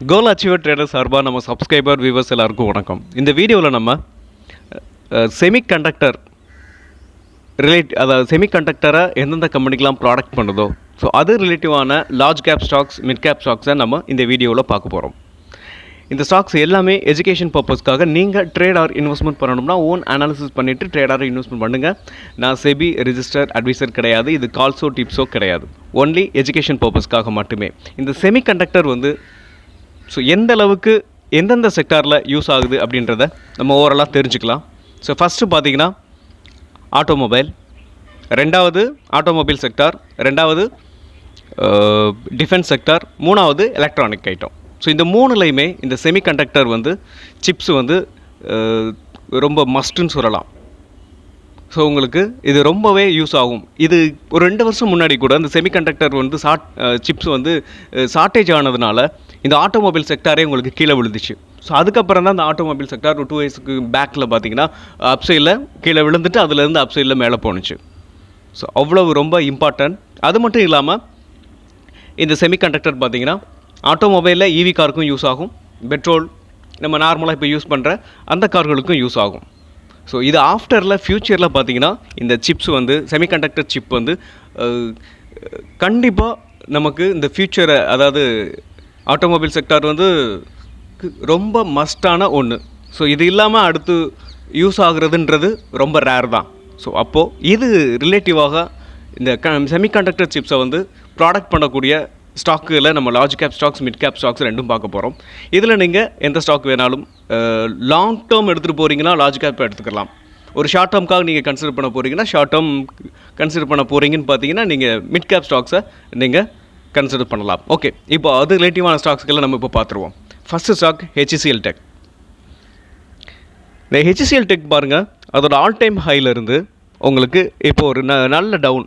கோல் achiever trader சார்பாக நம்ம subscriber viewers எல்லாருக்கும் வணக்கம். இந்த வீடியோவில் நம்ம செமி கண்டக்டர் ரிலேட் அதாவது செமி கண்டக்டரை எந்தெந்த கம்பெனிக்கெலாம் ப்ராடக்ட் பண்ணுதோ ஸோ அது ரிலேட்டிவான large cap stocks mid cap ஸ்டாக்ஸை நம்ம இந்த வீடியோவில் பார்க்க போகிறோம் இந்த ஸ்டாக்ஸ் எல்லாமே எஜுகேஷன் பர்பஸ்க்காக நீங்கள் ட்ரேட் ஆர் இன்வெஸ்ட்மெண்ட் பண்ணணும்னா ஓன் அனாலிசிஸ் பண்ணிவிட்டு ட்ரேட் ஆர் இன்வெஸ்ட்மெண்ட் பண்ணுங்கள் நான் செபி ரிஜிஸ்டர் அட்வைசர் கிடையாது. இது கால்ஸோ டிப்ஸோ கிடையாது. ஒன்லி எஜுகேஷன் பர்பஸ்க்காக மட்டுமே. இந்த செமி கண்டக்டர் வந்து ஸோ எந்த அளவுக்கு எந்தெந்த செக்டாரில் யூஸ் ஆகுது அப்படின்றத நம்ம ஓவராலாக தெரிஞ்சுக்கலாம். ஸோ ஃபஸ்ட்டு பார்த்தீங்கன்னா ஆட்டோமொபைல் ரெண்டாவது ஆட்டோமொபைல் செக்டார் ரெண்டாவது டிஃபென்ஸ் செக்டார் மூணாவது எலக்ட்ரானிக் ஐட்டம் ஸோ இந்த மூணுலையுமே இந்த செமிகண்டக்டர் வந்து சிப்ஸ் வந்து ரொம்ப மஸ்ட்டுன்னு சொல்லலாம். ஸோ உங்களுக்கு இது ரொம்பவே யூஸ் ஆகும். இது ஒரு ரெண்டு வருஷம் முன்னாடி கூட இந்த செமிகண்டக்டர் வந்து சாட் சிப்ஸ் வந்து ஷார்ட்டேஜ் ஆனதுனால இந்த ஆட்டோமொபைல் செக்டாரே உங்களுக்கு கீழே விழுந்துச்சு. ஸோ அதுக்கப்புறம் தான் இந்த ஆட்டோமொபைல் செக்டார் டூ இயர்ஸ்க்கு பேக்கில் பார்த்தீங்கன்னா அப்சைடில் கீழே விழுந்துட்டு அதுலேருந்து அப்சைடில் மேலே போணுச்சு. ஸோ அவ்வளவு ரொம்ப இம்பார்ட்டன்ட் அது மட்டும் இல்லாமல் இந்த செமிகண்டக்டர் பார்த்தீங்கன்னா ஆட்டோமொபைலில் ஈவி காருக்கும் யூஸ் ஆகும். பெட்ரோல் நம்ம நார்மலாக இப்போ யூஸ் பண்ணுற அந்த கார்களுக்கும் யூஸ் ஆகும். ஸோ இது ஆஃப்டரில் ஃப்யூச்சரில் பார்த்தீங்கன்னா இந்த சிப்ஸ் வந்து செமிகண்டக்டர் சிப் வந்து கண்டிப்பாக நமக்கு இந்த ஃப்யூச்சரை அதாவது ஆட்டோமொபைல் செக்டார் வந்து ரொம்ப மஸ்டான ஒன்று ஸோ இது இல்லாமல் அடுத்து யூஸ் ஆகுறதுன்றது ரொம்ப ரேர் தான். ஸோ அப்போது இது ரிலேட்டிவாக இந்த க செமிகண்டக்டர் சிப்ஸை வந்து ப்ராடக்ட் பண்ணக்கூடிய ஸ்டாக்கில் நம்ம large cap stocks mid cap stocks ரெண்டும் பார்க்க போகிறோம் இதில் நீங்கள் எந்த ஸ்டாக் வேணாலும் லாங் டேர்ம் எடுத்துகிட்டு போகிறீங்கன்னா லார்ஜ் கேப் எடுத்துக்கலாம். ஒரு ஷார்ட் டேர்ம்க்காக நீங்கள் கன்சிடர் பண்ண போகிறீங்கன்னா ஷார்ட் டேர்ம் கன்சிடர் பண்ண போகிறீங்கன்னு பார்த்தீங்கன்னா நீங்கள் மிட் கேப் ஸ்டாக்ஸை நீங்கள் கன்சிடர் பண்ணலாம். ஓகே இப்போ அது ரிலேட்டிவான ஸ்டாக்ஸ்க்கெல்லாம் நம்ம இப்போ பார்த்துருவோம். First stock H C L tech இந்த ஹெச்சிசிஎல் டெக் பாருங்கள் அதோட ஆல் டைம் ஹையிலிருந்து உங்களுக்கு இப்போ ஒரு ந நல்ல டவுன்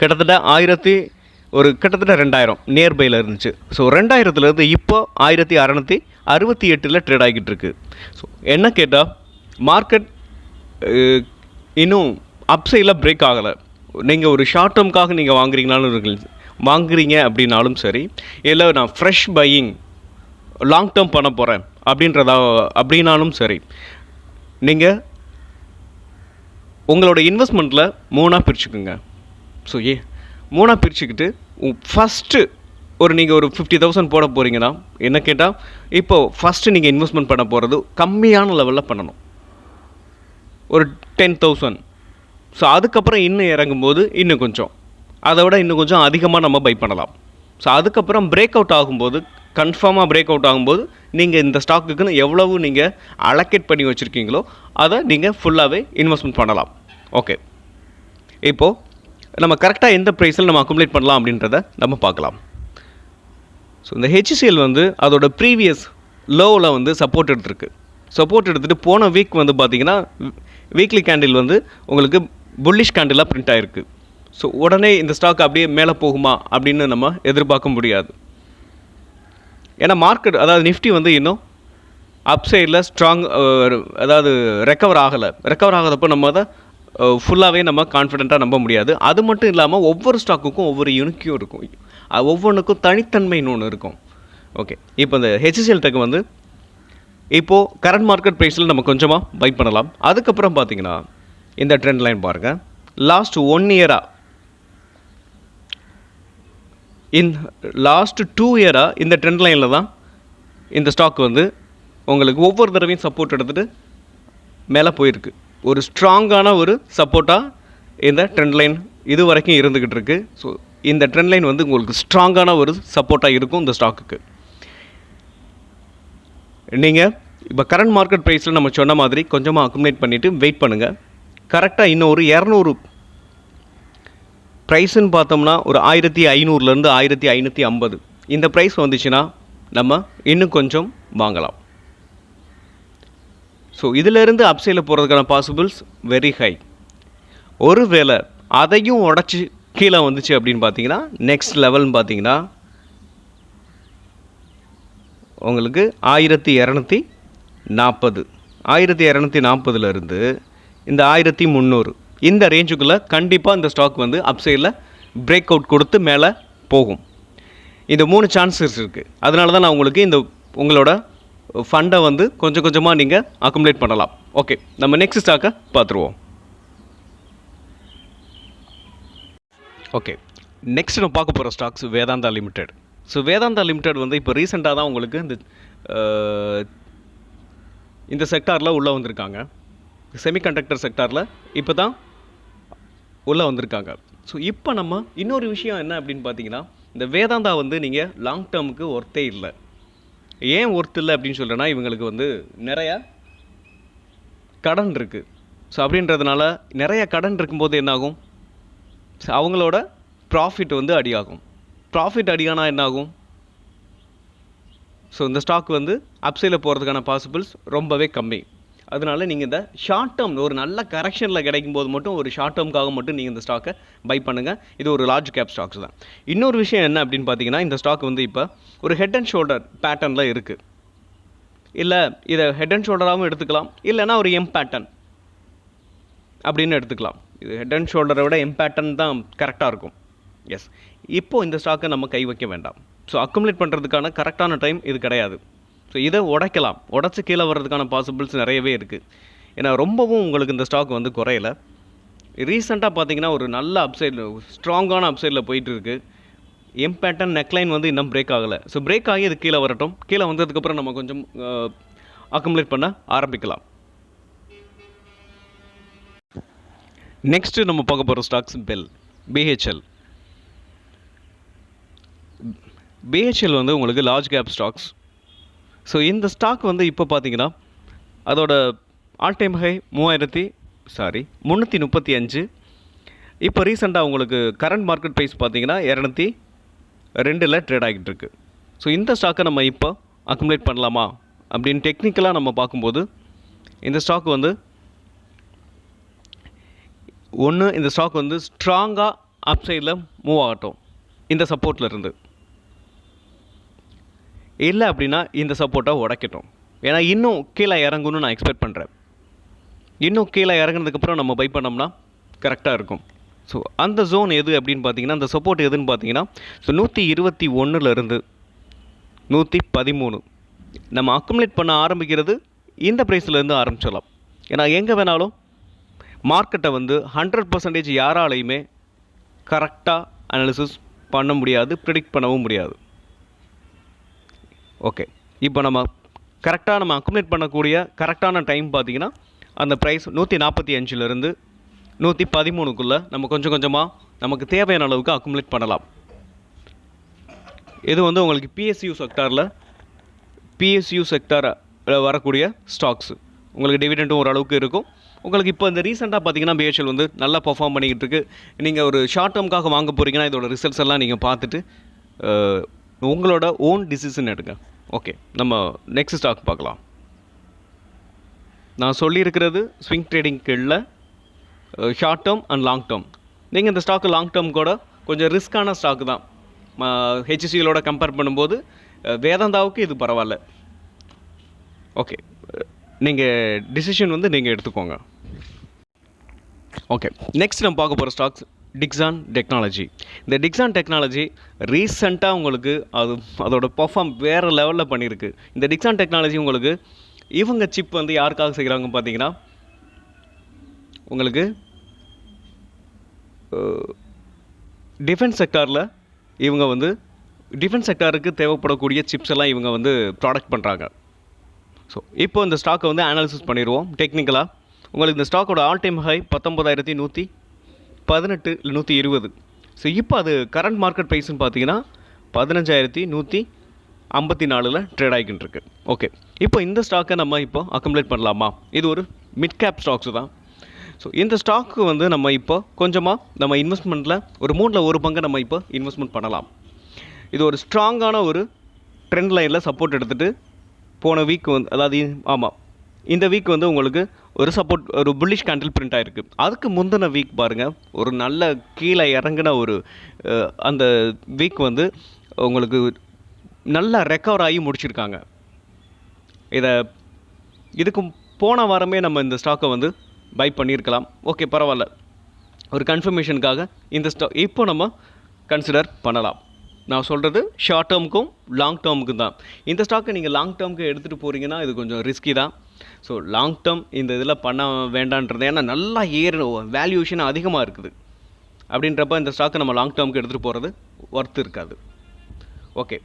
கிட்டத்தட்ட ஆயிரத்தி ஒரு கிட்டத்தட்ட ரெண்டாயிரம் நியர்பையில் இருந்துச்சு. ஸோ ரெண்டாயிரத்துலேருந்து இப்போ ஆயிரத்தி அறநூற்றி அறுபத்தி எட்டில் ட்ரேட் ஆகிட்டு இருக்கு. ஸோ என்ன கேட்டால் மார்க்கெட் இன்னும் அப்சைடில் பிரேக் ஆகலை. நீங்கள் ஒரு ஷார்ட் டேர்ம்க்காக நீங்கள் வாங்குறீங்கனாலும் வாங்குறீங்க அப்படின்னாலும் சரி இல்லை நான் ஃப்ரெஷ் பையிங் லாங் டேர்ம் பண்ண போகிறேன் அப்படின்றதா அப்படின்னாலும் சரி நீங்கள் உங்களோட இன்வெஸ்ட்மெண்ட்டில் மூணாக பிரிச்சுக்குங்க. ஸோ ஏ மூணாக பிரிச்சுக்கிட்டு ஃபஸ்ட்டு ஒரு நீங்கள் ஒரு ஃபிஃப்டி தௌசண்ட் போட போகிறீங்கன்னா என்ன கேட்டால் இப்போது ஃபஸ்ட்டு நீங்கள் இன்வெஸ்ட்மெண்ட் பண்ண போகிறது கம்மியான லெவலில் பண்ணணும். ஒரு டென் தௌசண்ட் ஸோ அதுக்கப்புறம் இன்னும் இறங்கும்போது இன்னும் கொஞ்சம். அதை விட இன்னும் கொஞ்சம் அதிகமாக நம்ம பை பண்ணலாம். ஸோ அதுக்கப்புறம் பிரேக் அவுட் ஆகும்போது கன்ஃபார்மாக பிரேக் அவுட் ஆகும்போது நீங்கள் இந்த ஸ்டாக்குக்குன்னு எவ்வளவு நீங்கள் அலக்கேட் பண்ணி வச்சுருக்கீங்களோ அதை நீங்கள் ஃபுல்லாகவே இன்வெஸ்ட்மெண்ட் பண்ணலாம். ஓகே இப்போது நம்ம கரெக்டாக எந்த ப்ரைஸில் நம்ம அக்குமுலேட் பண்ணலாம் அப்படின்றத நம்ம பார்க்கலாம். ஸோ இந்த ஹெச்சிசிஎல் வந்து அதோட ப்ரீவியஸ் லோவில் வந்து சப்போர்ட் எடுத்திருக்கு. சப்போர்ட் எடுத்துகிட்டு போன வீக் வந்து பார்த்தீங்கன்னா வீக்லி கேண்டில் வந்து உங்களுக்கு புல்லிஷ் கேண்டிலாக பிரிண்ட் ஆகிருக்கு ஸோ உடனே இந்த ஸ்டாக் அப்படியே மேலே போகுமா அப்படின்னு நம்ம எதிர்பார்க்க முடியாது. ஏன்னா மார்க்கெட் அதாவது நிஃப்டி வந்து இன்னும் அப் சைடில் ஸ்ட்ராங் அதாவது ரெக்கவர் ஆகலை. ரெக்கவர் ஆகாதப்போ நம்ம அதை ஃபுல்லாகவே நம்ம கான்ஃபிடெண்ட்டாக நம்ப முடியாது. அது மட்டும் இல்லாமல் ஒவ்வொரு ஸ்டாக்குக்கும் ஒவ்வொரு யூனிக்கும் இருக்கும். ஒவ்வொன்றுக்கும் தனித்தன்மைன்னு ஒன்று இருக்கும். ஓகே இப்போ இந்த ஹெச்சிஎல் டெக் வந்து இப்போது கரண்ட் மார்க்கெட் ப்ரைஸில் நம்ம கொஞ்சமாக பை பண்ணலாம். அதுக்கப்புறம் பார்த்தீங்கன்னா இந்த ட்ரெண்ட் லைன் பாருங்கள் லாஸ்ட் ஒன் இயராக இன் லாஸ்ட் டூ இயராக இந்த ட்ரெண்ட் லைனில் தான் இந்த ஸ்டாக் வந்து உங்களுக்கு ஒவ்வொரு தடவையும் சப்போர்ட் எடுத்துகிட்டு மேலே போயிருக்கு. ஒரு ஸ்ட்ராங்கான ஒரு சப்போர்ட்டாக இந்த ட்ரெண்ட் லைன் இது வரைக்கும் இருந்துக்கிட்டு இருக்கு. ஸோ இந்த ட்ரெண்ட் லைன் வந்து உங்களுக்கு ஸ்ட்ராங்கான ஒரு சப்போர்ட்டாக இருக்கும் இந்த ஸ்டாக்குக்கு நீங்கள் இப்போ கரண்ட் மார்க்கெட் ப்ரைஸில் நம்ம சொன்ன மாதிரி கொஞ்சமாக அக்குமுலேட் பண்ணிவிட்டு வெயிட் பண்ணுங்கள் கரெக்டாக இன்னும் ஒரு இரநூறு ப்ரைஸுன்னு பார்த்தோம்னா ஒரு ஆயிரத்தி ஐநூறுலேருந்து ஆயிரத்தி ஐநூற்றி ஐம்பது. இந்த ப்ரைஸ் வந்துச்சுன்னா நம்ம இன்னும் கொஞ்சம் வாங்கலாம். ஸோ இதிலேருந்து அப்சைடில் போகிறதுக்கான பாசிபிள்ஸ் வெரி ஹை ஒருவேளை அதையும் உடச்சி கீழே வந்துச்சு அப்படின்னு பார்த்தீங்கன்னா நெக்ஸ்ட் லெவல்னு பார்த்தீங்கன்னா உங்களுக்கு ஆயிரத்தி இரநூத்தி நாற்பது. ஆயிரத்தி இரநூத்தி நாற்பதுலேருந்து இந்த ஆயிரத்தி முந்நூறு. இந்த ரேஞ்சுக்குள்ளே கண்டிப்பாக இந்த ஸ்டாக் வந்து அப்சைடில் பிரேக் அவுட் கொடுத்து மேலே போகும். இந்த மூணு சான்சஸ் இருக்குது அதனால தான் நான் உங்களுக்கு இந்த உங்களோட ஃபண்டை வந்து கொஞ்சம் கொஞ்சமாக நீங்கள் அக்குமுலேட் பண்ணலாம். ஓகே நம்ம நெக்ஸ்ட் ஸ்டாக்கை பார்த்துருவோம். ஓகே நெக்ஸ்ட் நம்ம பார்க்க போகிற stocks Vedanta limited so Vedanta limited வந்து இப்போ ரீசெண்டாக தான் உங்களுக்கு இந்த இந்த செக்டாரில் உள்ளே வந்திருக்காங்க. செமிகண்டக்டர் செக்டாரில் இப்போ தான் உள்ளே வந்திருக்காங்க. ஸோ இப்போ நம்ம இன்னொரு விஷயம் என்ன அப்படின்னு பார்த்தீங்கன்னா இந்த வேதாந்தா வந்து நீங்கள் லாங் டேர்முக்கு ஒர்த்தே இல்லை. ஏன் ஒர்த் இல்லை அப்படின்னு சொல்கிறேன்னா இவங்களுக்கு வந்து நிறையா கடன் இருக்குது ஸோ அப்படின்றதுனால நிறைய கடன் இருக்கும்போது என்னாகும்? அவங்களோட ப்ராஃபிட் வந்து அடியாகும். ப்ராஃபிட் அடியானா என்னாகும்? ஸோ இந்த ஸ்டாக் வந்து அப்சைடில் போகிறதுக்கான பாசிபிள்ஸ் ரொம்பவே கம்மி. அதனால நீங்கள் இந்த ஷார்ட் டேர்ம் ஒரு நல்ல கரெக்ஷனில் கிடைக்கும் போது மட்டும் ஒரு ஷார்ட் டேர்முக்காக மட்டும் நீங்கள் இந்த ஸ்டாக்கை பை பண்ணுங்கள் இது ஒரு லார்ஜ் கேப் ஸ்டாக்ஸ் தான். இன்னொரு விஷயம் என்ன அப்படின்னு பார்த்தீங்கன்னா இந்த ஸ்டாக் வந்து இப்போ ஒரு ஹெட் அண்ட் ஷோல்டர் பேட்டர்னில் இருக்குது இல்லை இதை ஹெட் அண்ட் ஷோல்டராகவும் எடுத்துக்கலாம். இல்லைன்னா ஒரு எம் பேட்டர்ன் அப்படின்னு எடுத்துக்கலாம். இது ஹெட் அண்ட் ஷோல்டரை விட எம் பேட்டர்ன் தான் கரெக்டாக இருக்கும். எஸ் இப்போது இந்த ஸ்டாக்கை நம்ம கை வைக்க வேண்டாம். ஸோ அக்குமுலேட் பண்ணுறதுக்கான கரெக்டான டைம் இது கிடையாது. ஸோ இதை உடைக்கலாம். உடச்சி கீழே வர்றதுக்கான பாசிபிள்ஸ் நிறையவே இருக்குது ஏன்னா ரொம்பவும் உங்களுக்கு இந்த ஸ்டாக் வந்து குறையல. ரீசெண்டாக பார்த்தீங்கன்னா ஒரு நல்ல அப்சைடில் ஸ்ட்ராங்கான அப்சைடில் போயிட்டு இருக்கு. எம் பேட்டர்ன் நெக்லைன் வந்து இன்னும் பிரேக் ஆகலை. ஸோ பிரேக் ஆகி இது கீழே வரட்டும். கீழே வந்ததுக்கப்புறம் நம்ம கொஞ்சம் அக்கமுலேட் பண்ண ஆரம்பிக்கலாம். நெக்ஸ்ட்டு நம்ம பார்க்க போகிற ஸ்டாக்ஸ் பெல் பிஹெச்எல் பிஹெச்எல் வந்து உங்களுக்கு லார்ஜ் கேப் ஸ்டாக்ஸ் ஸோ இந்த ஸ்டாக் வந்து இப்போ பார்த்தீங்கன்னா அதோட ஆல் டைம் ஹை மூவாயிரத்தி சாரி முந்நூற்றி முப்பத்தி அஞ்சு. இப்போ ரீசெண்டாக உங்களுக்கு கரண்ட் மார்க்கெட் ப்ரைஸ் பார்த்தீங்கன்னா இரநூத்தி ரெண்டில் ட்ரேட் ஆகிட்டு இருக்கு. ஸோ இந்த ஸ்டாக்கை நம்ம இப்போ அக்குமுலேட் பண்ணலாமா? அப்படின்னு டெக்னிக்கலாக நம்ம பார்க்கும்போது இந்த ஸ்டாக் வந்து ஒன்று இந்த ஸ்டாக் வந்து ஸ்ட்ராங்காக அப்சைடில் மூவ் ஆகட்டும். இந்த சப்போர்ட்டில் இருந்து. இல்லை அப்படின்னா இந்த சப்போர்ட்டை உடைக்கட்டும். ஏன்னா இன்னும் கீழே இறங்கணும்னு நான் எக்ஸ்பெக்ட் பண்ணுறேன் இன்னும் கீழே இறங்குனதுக்கப்புறம் நம்ம பை பண்ணோம்னா கரெக்டாக இருக்கும். ஸோ அந்த ஜோன் எது அப்படின்னு பார்த்தீங்கன்னா அந்த சப்போர்ட் எதுன்னு பார்த்தீங்கன்னா ஸோ நூற்றி இருபத்தி ஒன்றுலேருந்து நூற்றி பதிமூணு. நம்ம அக்குமுலேட் பண்ண ஆரம்பிக்கிறது இந்த ப்ரைஸ்லேருந்து ஆரம்பிச்சிடலாம். ஏன்னா எங்கே வேணாலும் மார்க்கெட்டை வந்து ஹண்ட்ரட் பர்சன்டேஜ் யாராலையுமே கரெக்டாக அனாலிசிஸ் பண்ண முடியாது ப்ரிடிக்ட் பண்ணவும் முடியாது. ஓகே இப்போ நம்ம கரெக்டாக நம்ம அக்குமுலேட் பண்ணக்கூடிய கரெக்டான டைம் பார்த்தீங்கன்னா அந்த ப்ரைஸ் நூற்றி நாற்பத்தி அஞ்சுலேருந்து நூற்றி பதிமூணுக்குள்ளே நம்ம கொஞ்சம் கொஞ்சமாக நமக்கு தேவையான அளவுக்கு அக்குமுலேட் பண்ணலாம். இது வந்து உங்களுக்கு பிஎஸ்யூ செக்டாரில் பிஎஸ்யூ செக்டாரில் வரக்கூடிய ஸ்டாக்ஸு உங்களுக்கு டிவிடெண்ட்டும் ஓரளவுக்கு இருக்கும். உங்களுக்கு இப்போ இந்த ரீசெண்டாக பார்த்தீங்கன்னா பிஹெச்எல் வந்து நல்லா பர்ஃபார்ம் பண்ணிக்கிட்டு இருக்கு. நீங்கள் ஒரு ஷார்ட் டேர்முக்காக வாங்க போகிறீங்கன்னா இதோட ரிசல்ட்ஸ் எல்லாம் நீங்கள் பார்த்துட்டு உங்களோட ஓன் டிசிஷன் எடுங்க. ஓகே நம்ம நெக்ஸ்ட் ஸ்டாக் பார்க்கலாம். நான் சொல்லியிருக்கிறது swing trading கீழில் short term and long term நீங்கள் இந்த ஸ்டாக்கு லாங் டேர்ம் கூட கொஞ்சம் ரிஸ்க்கான ஸ்டாக் தான். ஹெச்சிசிஎலோட கம்பேர் பண்ணும்போது வேதாந்தாவுக்கு இது பரவாயில்ல. ஓகே நீங்கள் டிசிஷன் வந்து நீங்கள் எடுத்துக்கோங்க. ஓகே நெக்ஸ்ட் நம்ம பார்க்க போகிற ஸ்டாக்ஸ் டிக்ஸான் டெக்னாலஜி இந்த டிக்ஸான் டெக்னாலஜி ரீசண்டாக உங்களுக்கு அது அதோட பர்ஃபார்ம் வேறு லெவலில் பண்ணியிருக்கு இந்த டிக்ஸான் டெக்னாலஜி உங்களுக்கு இவங்க சிப் வந்து யாருக்காக செய்கிறாங்க பார்த்தீங்கன்னா உங்களுக்கு டிஃபென்ஸ் செக்டாரில் இவங்க வந்து டிஃபென்ஸ் செக்டாருக்கு தேவைப்படக்கூடிய சிப்ஸ் எல்லாம் இவங்க வந்து ப்ராடக்ட் பண்ணுறாங்க ஸோ இப்போ இந்த ஸ்டாக்கை வந்து அனாலிசிஸ் பண்ணிடுவோம். டெக்னிக்கலாக உங்களுக்கு இந்த ஸ்டாக்கோட ஆல் டைம் ஹை பத்தொம்பதாயிரத்தி நூற்றி பதினெட்டு இல்லை நூற்றி இருபது. ஸோ இப்போ அது கரண்ட் மார்க்கெட் ப்ரைஸ்னு பார்த்தீங்கன்னா பதினஞ்சாயிரத்தி நூற்றி ஐம்பத்தி நாலில் ட்ரேட் ஆகிக்கிட்டு இருக்கு. ஓகே இப்போ இந்த ஸ்டாக்கை நம்ம இப்போ அக்கம்ப்ளீட் பண்ணலாமா? இது ஒரு மிட் கேப் ஸ்டாக்ஸ் தான். ஸோ இந்த ஸ்டாக்கு வந்து நம்ம இப்போ கொஞ்சமாக நம்ம இன்வெஸ்ட்மெண்ட்டில் ஒரு மூணில் ஒரு பங்கை நம்ம இப்போ இன்வெஸ்ட்மெண்ட் பண்ணலாம். இது ஒரு ஸ்ட்ராங்கான ஒரு ட்ரெண்ட் லைனில் சப்போர்ட் எடுத்துகிட்டு போன வீக் வந்து அதாவது ஆமாம் இந்த வீக் வந்து உங்களுக்கு ஒரு சப்போர்ட் ஒரு புல்லிஷ் கேண்டில் பிரிண்ட் ஆகிருக்கு அதுக்கு முந்தின வீக் பாருங்கள் ஒரு நல்ல கீழே இறங்கின ஒரு அந்த வீக் வந்து உங்களுக்கு நல்லா ரெக்கவர் ஆகி முடிச்சிருக்காங்க. இதை இதுக்கு போன வாரமே நம்ம இந்த ஸ்டாக்கை வந்து பை பண்ணியிருக்கலாம். ஓகே பரவாயில்ல. ஒரு கன்ஃபர்மேஷனுக்காக இந்த ஸ்டாக் இப்போ நம்ம கன்சிடர் பண்ணலாம். நான் சொல்கிறது ஷார்ட் டேர்முக்கும் லாங் டேர்முக்கும் தான். இந்த ஸ்டாக்கை நீங்கள் லாங் டேர்முக்கு எடுத்துகிட்டு போகிறீங்கன்னா இது கொஞ்சம் ரிஸ்கி தான். ஸோ லாங் டேர்ம் இந்த இதில் பண்ண வேண்டான்றது ஏன்னா நல்லா ஏறு வேல்யூஷன் அதிகமாக இருக்குது. அப்படின்றப்ப இந்த ஸ்டாக்கை நம்ம லாங் டேர்முக்கு எடுத்துகிட்டு போகிறது ஒர்த் இருக்காது. ஓகே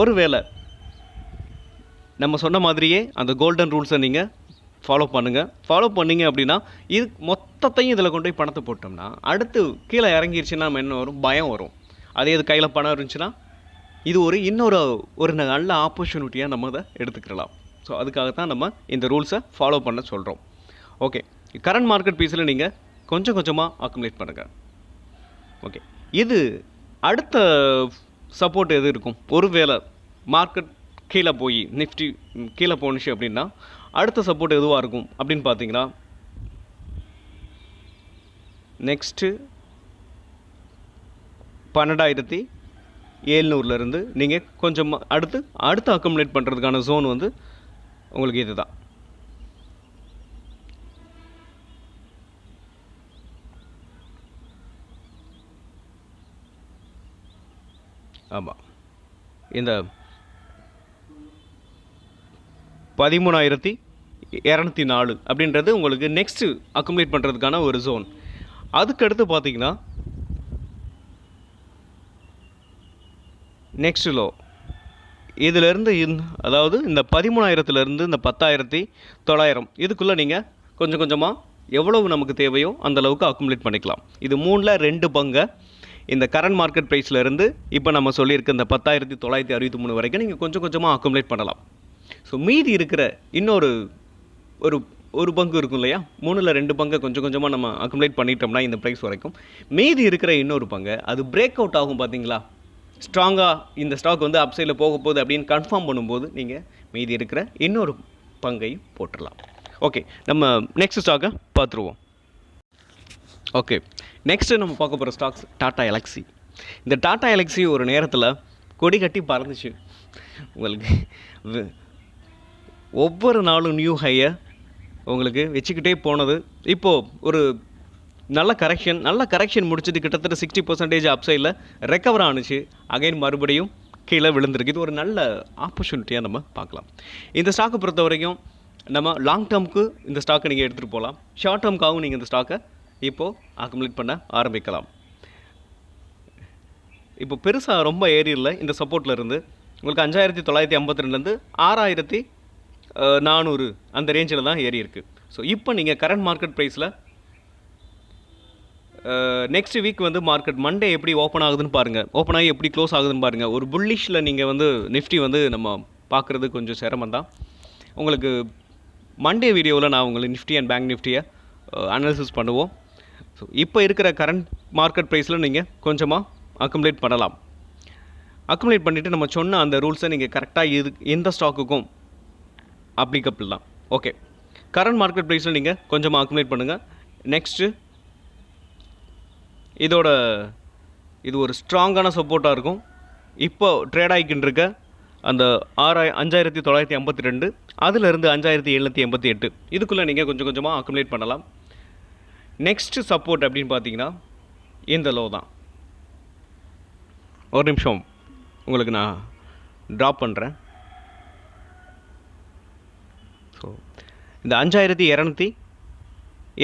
ஒருவேளை நம்ம சொன்ன மாதிரியே அந்த கோல்டன் ரூல்ஸை நீங்கள் ஃபாலோ பண்ணுங்கள் ஃபாலோ பண்ணீங்க அப்படின்னா இது மொத்தத்தையும் இதில் கொண்டு போய் பணத்தை போட்டோம்னா அடுத்து கீழே இறங்கிருச்சுன்னா நம்ம என்ன வரும்? பயம் வரும். அதே இது கையில் பணம் இருந்துச்சுன்னா இது ஒரு இன்னொரு ஒரு நல்ல ஆப்பர்ச்சுனிட்டியாக நம்ம அதை எடுத்துக்கிடலாம். ஸோ அதுக்காக தான் நம்ம இந்த ரூல்ஸை ஃபாலோ பண்ண சொல்கிறோம் ஓகே கரண்ட் மார்க்கெட் பீஸில் நீங்கள் கொஞ்சம் கொஞ்சமாக அக்குமுலேட் பண்ணுங்கள் ஓகே இது அடுத்த சப்போர்ட் எது இருக்கும்? ஒருவேளை மார்க்கெட் கீழே போய் நிஃப்டி கீழே போணுச்சு அப்படின்னா அடுத்த சப்போர்ட் எதுவாக இருக்கும் அப்படின்னு பார்த்தீங்கன்னா நெக்ஸ்ட்டு பன்னெண்டாயிரத்தி ஏழ்நூறுலேருந்து நீங்கள் கொஞ்சம் அடுத்து அடுத்து அக்குமுலேட் பண்ணுறதுக்கான ஜோன் வந்து உங்களுக்கு இதுதான். ஆமாம் இந்த பதிமூணாயிரத்தி இரநூத்தி நாலு அப்படின்றது உங்களுக்கு நெக்ஸ்ட்டு அக்குமுலேட் பண்ணுறதுக்கான ஒரு ஜோன் அதுக்கடுத்து பார்த்தீங்கன்னா நெக்ஸ்ட் லோ இதிலேருந்து இந் அதாவது இந்த பதிமூணாயிரத்துலேருந்து இந்த பத்தாயிரத்தி தொள்ளாயிரம் இதுக்குள்ளே நீங்கள் கொஞ்சம் கொஞ்சமாக எவ்வளவு நமக்கு தேவையோ அந்த அளவுக்கு அக்குமுலேட் பண்ணிக்கலாம். இது மூணில் ரெண்டு பங்கை. இந்த கரண்ட் மார்க்கெட் ப்ரைஸ்லேருந்து இப்போ நம்ம சொல்லியிருக்க இந்த பத்தாயிரத்தி தொள்ளாயிரத்தி அறுபத்தி மூணு வரைக்கும் நீங்கள் கொஞ்சம் கொஞ்சமாக அக்குமுலேட் பண்ணலாம். ஸோ மீதி இருக்கிற இன்னொரு ஒரு ஒரு பங்கு இருக்கும் இல்லையா? மூணில் ரெண்டு பங்கை கொஞ்சம் கொஞ்சமாக நம்ம அக்குமுலேட் பண்ணிட்டோம்னா இந்த ப்ரைஸ் வரைக்கும். மீதி இருக்கிற இன்னொரு பங்கு அது பிரேக் அவுட் ஆகும் பார்த்தீங்களா ஸ்ட்ராங்காக இந்த ஸ்டாக் வந்து அப்சைடில் போக போகுது அப்படின்னு கன்ஃபார்ம் பண்ணும்போது நீங்கள் மீதி இருக்கிற இன்னொரு பங்கையும் போட்டுடலாம். ஓகே நம்ம நெக்ஸ்ட் ஸ்டாக்கை பார்த்துருவோம். ஓகே நெக்ஸ்ட்டு நம்ம பார்க்க போகிற ஸ்டாக்ஸ் டாட்டா எலக்ஸி இந்த டாட்டா எலக்ஸி ஒரு நேரத்தில் கொடி கட்டி பறந்துச்சு. உங்களுக்கு ஒவ்வொரு நாளும் நியூ ஹையை உங்களுக்கு வச்சுக்கிட்டே போனது. இப்போது ஒரு நல்ல கரெக்ஷன் நல்ல கரெக்ஷன் முடிச்சது கிட்டத்தட்ட சிக்ஸ்டி பர்சன்டேஜ் அப்சைடில் ரெக்கவர் ஆணுச்சு அகைன் மறுபடியும் கீழே விழுந்திருக்கு. இது ஒரு நல்ல ஆப்பர்ச்சுனிட்டியாக நம்ம பார்க்கலாம். இந்த ஸ்டாக்கை பொறுத்த வரைக்கும் நம்ம லாங் டேர்முக்கு இந்த ஸ்டாக்கை நீங்கள் எடுத்துகிட்டு போகலாம் ஷார்ட் டேர்முக்காகவும் நீங்கள் இந்த ஸ்டாக்கை இப்போது அக்குமுலேட் பண்ண ஆரம்பிக்கலாம். இப்போ பெருசாக ரொம்ப ஏறியில் இந்த சப்போர்ட்டில் இருந்து உங்களுக்கு அஞ்சாயிரத்தி தொள்ளாயிரத்தி ஐம்பத்தி ரெண்டுலேருந்து ஆறாயிரத்தி நானூறு அந்த ரேஞ்சில் தான் ஏறி இருக்குது ஸோ இப்போ நீங்கள் கரண்ட் மார்க்கெட் ப்ரைஸில் நெக்ஸ்ட் வீக் வந்து மார்க்கெட் மண்டே எப்படி ஓப்பன் ஆகுதுன்னு பாருங்கள் ஓப்பன் ஆகி எப்படி க்ளோஸ் ஆகுதுன்னு பாருங்கள் ஒரு புல்லிஷில் நீங்கள் வந்து நிஃப்டி வந்து நம்ம பார்க்குறது கொஞ்சம் சிரமம் தான். உங்களுக்கு மண்டே வீடியோவில் நான் உங்களுக்கு நிஃப்டி அண்ட் பேங்க் நிஃப்டியை அனாலிசிஸ் பண்ணுவோம். ஸோ இப்போ இருக்கிற கரண்ட் மார்க்கெட் ப்ரைஸில் நீங்கள் கொஞ்சமாக அக்குமுலேட் பண்ணலாம். அக்குமுலேட் பண்ணிவிட்டு நம்ம சொன்ன அந்த ரூல்ஸை நீங்கள் கரெக்டாக இது எந்த ஸ்டாக்குக்கும் அப்ளிகபிள் தான். ஓகே கரண்ட் மார்க்கெட் ப்ரைஸில் நீங்கள் கொஞ்சமாக அக்குமுலேட் பண்ணுங்கள் நெக்ஸ்ட்டு இதோட இது ஒரு ஸ்ட்ராங்கான சப்போர்ட்டாக இருக்கும். இப்போ ட்ரேட் ஆகிக்கிட்டு இருக்க அந்த ஆறாய் அஞ்சாயிரத்தி தொள்ளாயிரத்தி ஐம்பத்தி ரெண்டு அதிலிருந்து அஞ்சாயிரத்தி எழுநூற்றி எண்பத்தி எட்டு. இதுக்குள்ளே நீங்கள் கொஞ்சம் கொஞ்சமாக அக்குமுலேட் பண்ணலாம். நெக்ஸ்ட்டு சப்போர்ட் அப்படின்னு பார்த்தீங்கன்னா இந்த லோ தான். ஒரு நிமிஷம். உங்களுக்கு நான் ட்ராப் பண்ணுறேன் ஸோ இந்த அஞ்சாயிரத்தி இரநூத்தி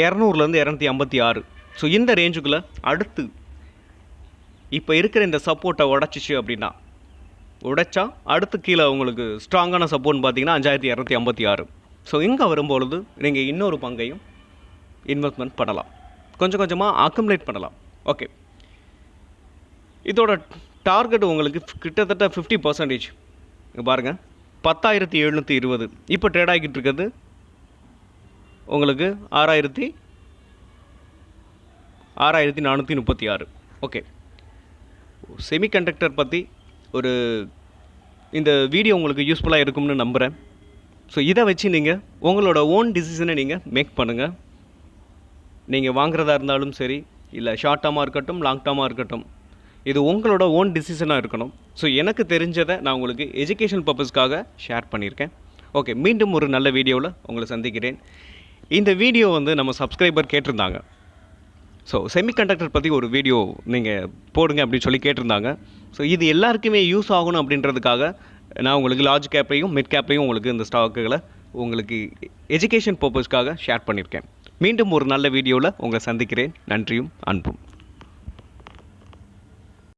இரநூறுலேருந்து இரநூத்தி ஐம்பத்தி ஆறு. ஸோ இந்த ரேஞ்சுக்குள்ளே அடுத்து இப்போ இருக்கிற இந்த சப்போர்ட்டை உடச்சிச்சு அப்படின்னா உடைச்சா அடுத்து கீழே உங்களுக்கு ஸ்ட்ராங்கான சப்போர்ட்னு பார்த்தீங்கன்னா அஞ்சாயிரத்தி இரநூத்தி ஐம்பத்தி ஆறு. ஸோ இங்கே வரும்பொழுது நீங்கள் இன்னொரு பங்கையும் இன்வெஸ்ட்மெண்ட் பண்ணலாம். கொஞ்சம் கொஞ்சமாக அக்குமுலேட் பண்ணலாம். ஓகே இதோட டார்கெட் உங்களுக்கு கிட்டத்தட்ட ஃபிஃப்டி பர்சன்டேஜ் பாருங்கள் பத்தாயிரத்தி எழுநூற்றி இருபது. இப்போ ட்ரேட் ஆகிட்டு இருக்கிறது உங்களுக்கு ஆறாயிரத்தி ஆறாயிரத்தி நானூற்றி முப்பத்தி ஆறு. ஓகே செமிகண்டக்டர் பற்றி ஒரு இந்த வீடியோ உங்களுக்கு யூஸ்ஃபுல்லாக இருக்கும்னு நம்புகிறேன் ஸோ இதை வச்சு நீங்கள் உங்களோட ஓன் டிசிஷனை நீங்கள் மேக் பண்ணுங்கள் நீங்கள் வாங்குறதா இருந்தாலும் சரி இல்லை ஷார்ட் டேர்மாக இருக்கட்டும் லாங் டேர்மாக இருக்கட்டும் இது உங்களோட ஓன் டிசிஷனாக இருக்கணும். ஸோ எனக்கு தெரிஞ்சதை நான் உங்களுக்கு எஜுகேஷன் பர்பஸ்க்காக ஷேர் பண்ணியிருக்கேன். ஓகே மீண்டும் ஒரு நல்ல வீடியோவில் உங்களை சந்திக்கிறேன். இந்த வீடியோ வந்து நம்ம சப்ஸ்கிரைபர் கேட்டிருந்தாங்க. ஸோ செமிகண்டக்டர் பற்றி ஒரு வீடியோ நீங்கள் போடுங்க அப்படின்னு சொல்லி கேட்டிருந்தாங்க. ஸோ இது எல்லாருக்குமே யூஸ் ஆகணும் அப்படின்றதுக்காக நான் உங்களுக்கு லார்ஜ் கேப்பையும் மிட் கேப்பையும் உங்களுக்கு இந்த ஸ்டாக்குகளை உங்களுக்கு எஜுகேஷன் பர்பஸ்க்காக ஷேர் பண்ணியிருக்கேன். மீண்டும் ஒரு நல்ல வீடியோவில் உங்களை சந்திக்கிறேன். நன்றியும் அன்பும்.